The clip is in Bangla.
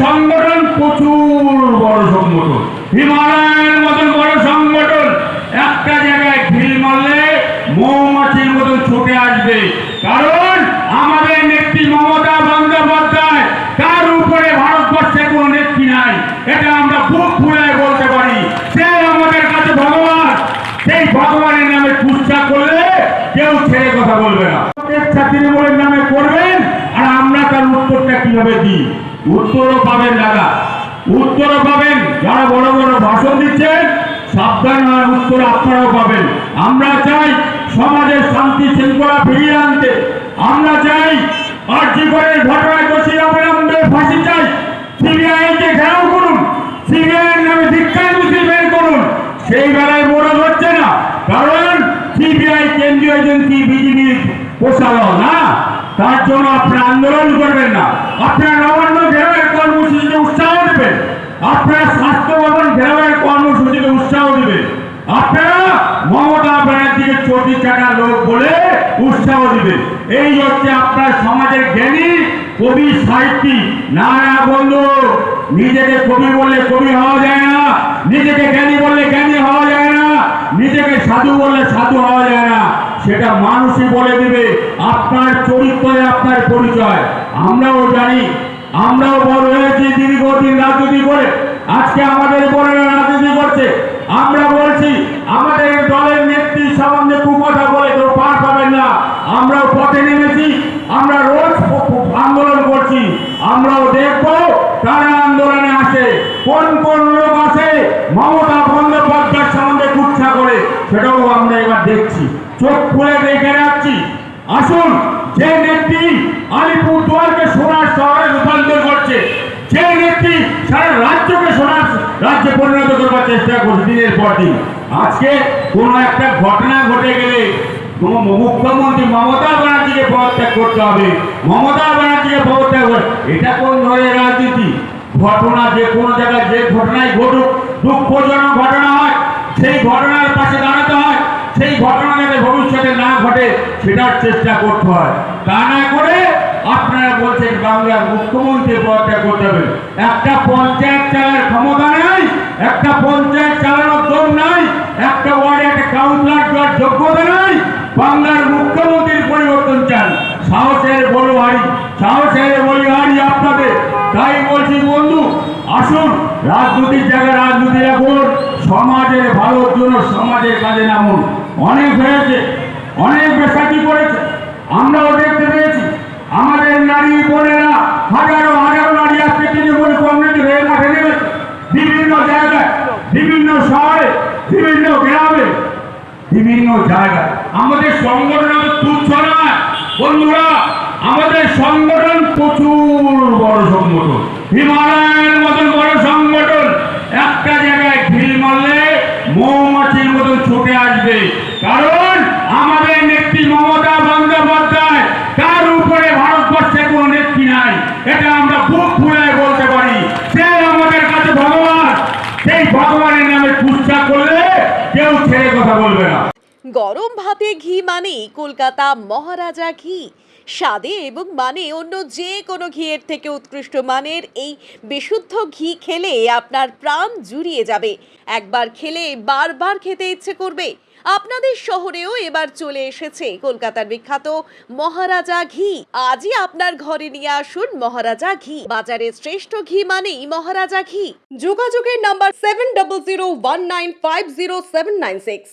সংগঠন প্রচুর বড় সংগঠন। হিমালয়ের মতন বড় সংগঠন। একটা জায়গায় ঢিল মারলে মৌমাছির মতন ছুটে আসবে। কারণ আমাদের নেত্রী মমতা বন্দ্যোপাধ্যায়, তার উপরে ভারতবর্ষে কোনো নেত্রী নাই। এটা আমরা বুক ফুলে বলতে পারি। সে আমাদের কাছে ভগবান। সেই ভগবানের নামে কুচ্ছা করলে কেউ ছেড়ে কথা বলবে না। তৃণমূলের নামে করবেন, আর আমরা তার উত্তরটা কীভাবে দিই? উত্তরও পাবেন দাদা। উত্তরও পাবেন। যারা বড় বড় ভাষণ দিচ্ছেন, সাবধান হওয়ার উত্তর আপনারাও পাবেন। আমরা চাই সমাজের শান্তি শৃঙ্খলা ফিরিয়ে আনতে। আমরা চাই আর জীবনের ঘটনায় দোষী অবিলম্বে ফাঁসি চাই। সিবিআই কে ঘেরাও করুন। সিবিআই এর নামে দীক্ষায় মিছিল বের করুন। সেই বেলায় মরদ হচ্ছে না। কারণ সিবিআই কেন্দ্রীয় এজেন্সি বিজেপি পোষালো না? তার জন্য আপনারা আন্দোলন করবেন না। আপনারা নবান্ন ঘেরাওয়ের কর্মসূচিতে উৎসাহ দেবেন। আপনারা স্বাস্থ্য ভবন ঘেরাওয়ের কর্মসূচিতে উৎসাহ দেবেন। আপনারা মমতা ব্যানার্জিকে চটি চাটা লোক বলে উৎসাহ দিবেন। এই হচ্ছে আপনার সমাজের জ্ঞানী কবি, সাহিত্যিক। না বন্ধু, নিজেকে কবি বললে কবি হওয়া যায় না নিজেকে জ্ঞানী বললে জ্ঞানী হওয়া যায় না নিজেকে সাধু বললে সাধু হওয়া যায় না সেটা মানুষই বলে দিবে আপনার চরিত্রে আপনার পরিচয়। আমরাও জানি, আমরাও বড় হয়েছি, দীর্ঘদিন রাজনীতি করে। আজকে আমাদের বোনেরা রাজনীতি করছে। আমরা বলছি, আমাদের দলের নেত্রী সম্বন্ধে কুকথা বলে কেউ পার পাবেন না। আমরাও পথে নেমেছি, আমরা রোজ আন্দোলন করছি। আমরাও দেখব তারা আন্দোলনে আসে, কোন কোন লোক আসে, মমতা বন্দ্যোপাধ্যায় সম্বন্ধে কুচ্ছা করে, সেটাও আমরা এবার দেখছি চোখ খুলে দেখে রাখছি আসুন যে নেত্রী আলিপুর দুয়ারকে সোনার শহরে রূপান্তর করছে, যে নেত্রী সারা রাজ্যকে সোনার রাজ্যে পরিণত করবার চেষ্টা করছে দিনের পর দিন। আজকে কোন একটা ঘটনা ঘটে গেলে মুখ্যমন্ত্রী মমতা ব্যানার্জিকে পদত্যাগ করতে হবে। মমতা ব্যানার্জিকে পদত্যাগ করতে এটা কোন ধরনের রাজনীতি? ঘটনা যে কোনো জায়গায় যে ঘটনায় ঘটুক, দুঃখজনক ঘটনা হয়, সেই ঘটনার পাশে দাঁড়াতে হয়, সেই ঘটনা ভবিষ্যতে না ঘটে, সেটার চেষ্টা করতে হয়। তা না করে আপনারা বলছেন বাংলার মুখ্যমন্ত্রী পদত্যাগ করতে হবে। একটা পঞ্চায়েত চালার ক্ষমতা নাই, একটা পঞ্চায়েত চালানোর দম নাই, একটা ওয়ার্ডে একটা কাউন্সিলর দেওয়ার যোগ্যতা নাই, বাংলার মুখ্যমন্ত্রীর পরিবর্তন চান। সাহসের বলুহারি, সাহসের বলিহারি আপনাদের। তাই বলছি বন্ধু, আসুন, রাজনৈতিক জায়গায় রাজনীতি রাখুন সমাজের ভালোর জন্য সমাজের কাজে নামুন। অনেক হয়েছে, অনেক বেসাকি করেছে। আমরাও দেখতে পেয়েছি। আমাদের নারী বোনেরা হাজারো হাজারো নারী আজকে তৃণমূল কংগ্রেস হয়ে মাঠে নেমেছে বিভিন্ন জায়গায়, বিভিন্ন শহরে, বিভিন্ন গ্রামে, বিভিন্ন জায়গায়। আমাদের সংগঠন তুচ্ছ নয়। বন্ধুরা, আমাদের সংগঠন প্রচুর বড় সংগঠন। হিমালয়ের মতন বড় সংগঠন। একটা জায়গায় ঢিল মারলে মৌমাছির মতন ছুটে আসবে। কারণ আমাদের নেত্রী মমতা বন্দ্যোপাধ্যায়, তার উপরে ভারতবর্ষে কোনো নেত্রী নাই। এটা আমরা বুক ফুলে বলতে পারি। সে আমাদের কাছে ভগবান, সেই ভগবানের নামে কুচ্ছা করলে কেউ ছেড়ে কথা বলবে না। গরম ভাতে ঘি মানেই কলকাতা মহারাজা ঘি। স্বাদে এবং মানে অন্য যে কোনো ঘিয়ের থেকে উৎকৃষ্ট মানের এই বিশুদ্ধ ঘি খেলে আপনার প্রাণ জুড়িয়ে যাবে। একবার খেলে বারবার খেতে ইচ্ছে করবে। আপনাদের শহরেও এবার চলে এসেছে কলকাতার বিখ্যাত মহারাজা ঘি। আজই আপনার ঘরে নিয়ে আসুন মহারাজা ঘি। বাজারের শ্রেষ্ঠ ঘি মানেই মহারাজা ঘি। যোগাযোগের number seven double zero one nine five zero seven nine six